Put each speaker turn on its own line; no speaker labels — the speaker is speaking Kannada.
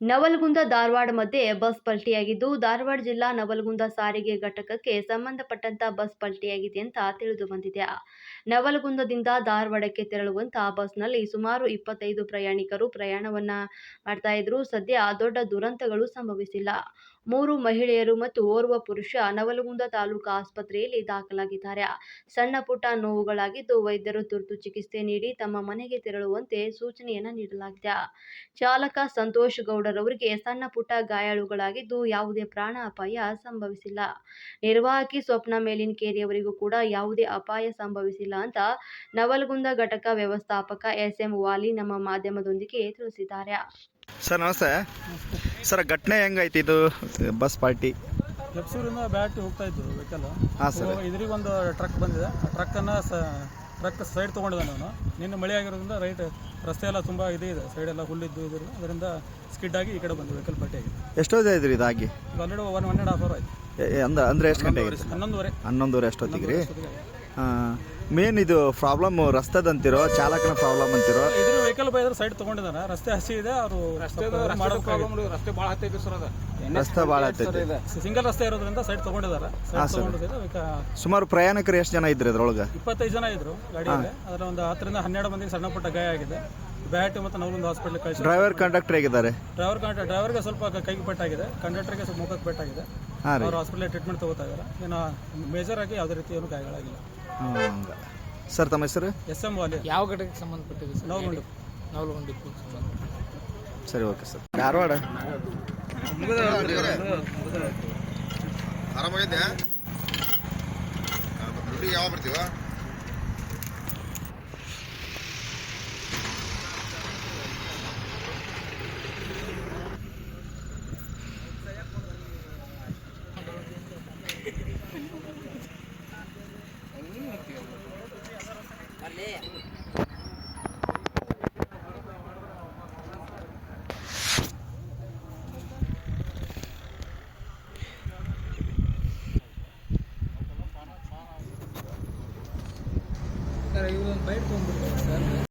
ನವಲಗುಂದ ಧಾರವಾಡ ಮಧ್ಯೆ ಬಸ್ ಪಲ್ಟಿಯಾಗಿದ್ದು, ಧಾರವಾಡ ಜಿಲ್ಲಾ ನವಲಗುಂದ ಸಾರಿಗೆ ಘಟಕಕ್ಕೆ ಸಂಬಂಧಪಟ್ಟಂತ ಬಸ್ ಪಲ್ಟಿಯಾಗಿದೆ ಅಂತ ತಿಳಿದು ಬಂದಿದೆ. ನವಲಗುಂದದಿಂದ ಧಾರವಾಡಕ್ಕೆ ತೆರಳುವಂತ ಬಸ್ನಲ್ಲಿ ಸುಮಾರು ಇಪ್ಪತ್ತೈದು ಪ್ರಯಾಣಿಕರು ಪ್ರಯಾಣವನ್ನ ಮಾಡ್ತಾ ಇದ್ರು. ಸದ್ಯ ದೊಡ್ಡ ದುರಂತಗಳು ಸಂಭವಿಸಿಲ್ಲ. ಮೂರು ಮಹಿಳೆಯರು ಮತ್ತು ಓರ್ವ ಪುರುಷ ನವಲಗುಂದ ತಾಲೂಕು ಆಸ್ಪತ್ರೆಯಲ್ಲಿ ದಾಖಲಾಗಿದ್ದಾರೆ. ಸಣ್ಣ ಪುಟ್ಟ ನೋವುಗಳಾಗಿದ್ದು ವೈದ್ಯರು ತುರ್ತು ಚಿಕಿತ್ಸೆ ನೀಡಿ ತಮ್ಮ ಮನೆಗೆ ತೆರಳುವಂತೆ ಸೂಚನೆಯನ್ನ ನೀಡಲಾಗಿದೆ. ಚಾಲಕ ಸಂತೋಷ್ ಗೌಡರವರಿಗೆ ಸಣ್ಣ ಪುಟ್ಟ ಗಾಯಾಳುಗಳಾಗಿದ್ದು ಯಾವುದೇ ಪ್ರಾಣ ಅಪಾಯ ಸಂಭವಿಸಿಲ್ಲ. ನಿರ್ವಾಹಕಿ ಸ್ವಪ್ನ ಮೇಲಿನಕೇರಿಯವರಿಗೂ ಕೂಡ ಯಾವುದೇ ಅಪಾಯ ಸಂಭವಿಸಿಲ್ಲ ಅಂತ ನವಲಗುಂದ ಘಟಕ ವ್ಯವಸ್ಥಾಪಕ ಎಸ್ ಎಂ ವಾಲಿ ನಮ್ಮ ಮಾಧ್ಯಮದೊಂದಿಗೆ ತಿಳಿಸಿದ್ದಾರೆ.
ಸರ್ ನಮಸ್ತೆ. ಸರ್ ಘಟನೆ ಹೆಂಗೈತಿ ಇದು? Bus party.
ಜಪ್ಸೂರಿಂದ ಬ್ಯಾಟ್ ಹೋಗ್ತಾ ಇದ್ದು ವೆಹಿಕಲ್.
ಹಾಂ ಸರ್.
ಇದ್ರಿಗೆ ಒಂದು ಟ್ರಕ್ ಬಂದಿದೆ. ಆ ಟ್ರಕ್ಕನ್ನು ಸ ಟ್ರಕ್ ಸೈಡ್ ತೊಗೊಂಡಿದ್ದಾನೆ ನಾನು ನಿನ್ನೆ ಮಳೆ ಆಗಿರೋದ್ರಿಂದ ರೈಟ್ ರಸ್ತೆ ಎಲ್ಲ ತುಂಬ ಇದು ಇದೆ. ಸೈಡ್ ಎಲ್ಲ ಹುಲ್ಲಿದ್ದು ಇದ್ರು. ಅದರಿಂದ ಸ್ಕಿಡ್ ಆಗಿ ಈ ಕಡೆ ಬಂದು ವೆಹಿಕಲ್ ಪಟ್ಟಿಯಾಗಿದೆ
ಎಷ್ಟೊತ್ತಿಗೆ ಇದ್ರಿ ಇದಾಗಿ
ಈಗ already one one and half hour ಆಯ್ತು.
ಅಂದ ಅಂದ್ರೆ ಎಷ್ಟು ಗಂಟೆ
ಹನ್ನೊಂದುವರೆ.
ಹನ್ನೊಂದುವರೆ ಎಷ್ಟೊತ್ತಿಗೆ ರೀ?
ಆಗಿದೆ.
ಮೇನ್ ಇದು ಪ್ರಾಬ್ಲಮ್ ರಸ್ತದಂತಿರೋ ಚಾಲಕನ ಪ್ರಾಬ್ಲಮ್ ಅಂತಿರೋ.
ಇದ್ರ ವೆಹಿಕಲ್ ಬೈದ್ರೆ ಸೈಡ್ ತಗೊಂಡಿದಾರ ರಸ್ತೆ ಹಸಿ ಇದೆ ಅವರು
ರಸ್ತೆ ಭಾಳ ಹತ್ತೈತಿ ಸರ್ ಅದ.
ರಸ್ತೆ ಭಾಳ ಹತ್ತೈತಿ
ಸಿಂಗಲ್ ರಸ್ತೆ ಇರೋದ್ರಿಂದ ಸೈಡ್ ತಗೊಂಡಿದಾರ.
ಸುಮಾರು ಪ್ರಯಾಣಿಕರು ಎಷ್ಟು ಜನ ಇದ್ರಿ ಅದ್ರೊಳಗೆ
ಇಪ್ಪತ್ತೈದು ಜನ ಇದ್ರು ಗಾಡಿಯಲ್ಲಿ. ಅದರ ಒಂದು ಹತ್ತರಿಂದ ಹನ್ನೆರಡು ಮಂದಿ ಸಣ್ಣ ಪುಟ್ಟ ಗಾಯ ಆಗಿದೆ. ಬ್ಯಾಟ್ ಮತ್ತು ನವಲೊಂದು ಹಾಸ್ಪಿಟಲ್ ಕಳಿಸಿ
ಡ್ರೈವರ್ ಕಂಡಕ್ಟರ್ ಆಗಿದ್ದಾರೆ
ಡ್ರೈವರ್ ಕಂಡ ಡ್ರೈವರ್ಗೆ ಸ್ವಲ್ಪ ಕೈಗೆ ಪೆಟ್ಟಾಗಿದೆ. ಕಂಡಕ್ಟರ್ಗೆ ಸ್ವಲ್ಪ ಮುಖಕ್ಕೆ ಪೆಟ್ಟಾಗಿದೆ.
ಹಾಂ
ಅವರು ಹಾಸ್ಪಿಟಲ್ ಟ್ರೀಟ್ಮೆಂಟ್ ತಗೋತಾ ಇದ್ದಾರೆ ಏನು ಮೇಜರ್ ಆಗಿ ಯಾವುದೇ ರೀತಿ ಏನು ಗಾಯಗಳಾಗಿಲ್ಲ.
ಹಂಗೆ. ಸರ್ ತಮ್ಮ ಹೆಸರು?
S M Wali.
ಯಾವ ಘಟಕಕ್ಕೆ ಸಂಬಂಧಪಟ್ಟಿದೆ ಸರ್?
ನವಲಗುಂದ
ನವಲಗುಂದಕ್ಕೆ ಸಂಬಂಧ
ಸರಿ ಓಕೆ ಸರ್. ಧಾರವಾಡ?
ಆರಾಮಾಗಿದ್ದೆ ಯಾವಾಗ ಬರ್ತೀವ?
ಸರ್ ಇವೊಂದು ಬೈಟ್ ತೊಗೊಂಡ್ಬಿಡ್ತಾರೆ ಸರ್